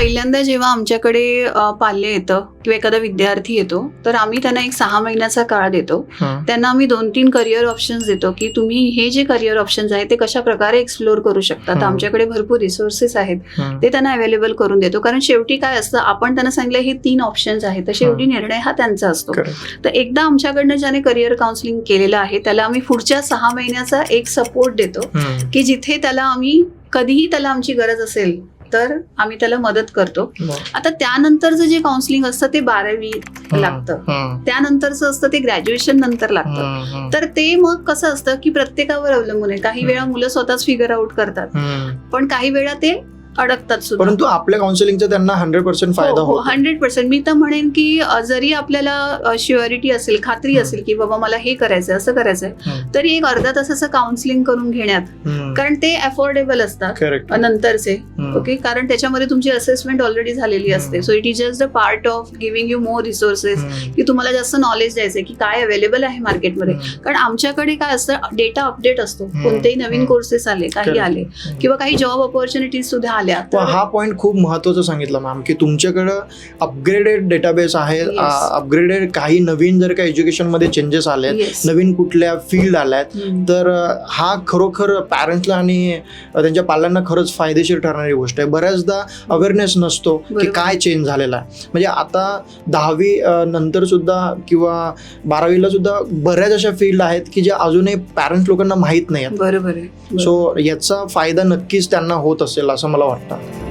पहिल्यांदा जेव्हा आमच्याकडे पाल्य येतं किंवा एखादा विद्यार्थी येतो तर आम्ही त्यांना एक सहा महिन्याचा काळ देतो. त्यांना आम्ही दोन तीन करिअर ऑप्शन्स देतो की तुम्ही हे जे करिअर ऑप्शन्स आहेत ते कशा प्रकारे एक्सप्लोअर करू शकता तर. आमच्याकडे भरपूर रिसोर्सेस आहेत. ते त्यांना अवेलेबल करून देतो कारण शेवटी काय असतं आपण त्यांना सांगितलं हे तीन ऑप्शन्स आहेत तर शेवटी निर्णय हा त्यांचा असतो. तर एकदा आमच्याकडनं ज्याने करिअर काउन्सिलिंग केलेलं आहे त्याला आम्ही पुढच्या सहा महिन्याचा एक सपोर्ट देतो. की जिथे त्याला आम्ही कधीही त्याला आमची गरज असेल तर आम्ही त्याला मदत करतो. आता त्यानंतरचं जे काउन्सिलिंग असतं ते बारावी. लागतं. त्यानंतरचं असतं ते ग्रॅज्युएशन नंतर लागतं. तर ते मग कसं असतं की प्रत्येकावर अवलंबून आहे काही. वेळा मुलं स्वतःच फिगर आउट करतात. पण काही वेळा ते अडकतात सुद्धा परंतु आपल्या काउन्सिलिंगचा त्यांना हंड्रेड पर्सेंट फायदा होतो हंड्रेड पर्सेंट मी तर म्हणेन की अ, जरी आपल्याला शुअरिटी असेल खात्री हं. असेल की बाबा मला हे करायचंय असं करायचंय हं. तरी एक अर्धा तासाचं काउन्सिलिंग करून घेण्यात हं. कारण ते अफोर्डेबल असतात करेक्ट अ, नंतरचे हं. ओके कारण त्याच्यामध्ये तुमची असेसमेंट ऑलरेडी झालेली असते हं. So it is just the part of giving you more resources हं. की तुम्हाला जास्त नॉलेज द्यायचंय की काय अवेलेबल आहे मार्केटमध्ये हं. कारण आमच्याकडे काय असतं डेटा अपडेट असतो हं. कोणतेही नवीन हं. कोर्सेस आले काही Correct. आले हं. किंवा काही जॉब ऑपॉर्च्युनिटीज सुद्धा आल्या हा पॉईंट खूप महत्त्वाचा सांगितला मॅम की तुमच्याकडं अपग्रेडेड डेटाबेस आहे. अपग्रेडेड काही नवीन जर का एज्युकेशनमध्ये चेंजेस आले. नवीन कुठल्या फील्ड आल्यात. तर हा खरोखर पॅरेंट्सला आणि त्यांच्या पाल्यांना खरंच फायदेशीर ठरणारी गोष्ट आहे बऱ्याचदा अवेअरनेस नसतो की. काय चेंज झालेला आहे म्हणजे आता दहावी नंतर सुद्धा किंवा बारावीला सुद्धा बऱ्याच अशा फील्ड आहेत की ज्या अजूनही पॅरेंट्स लोकांना माहीत नाही आहेत बरोबर सो याचा फायदा नक्कीच त्यांना होत असेल असं मला वाटतं.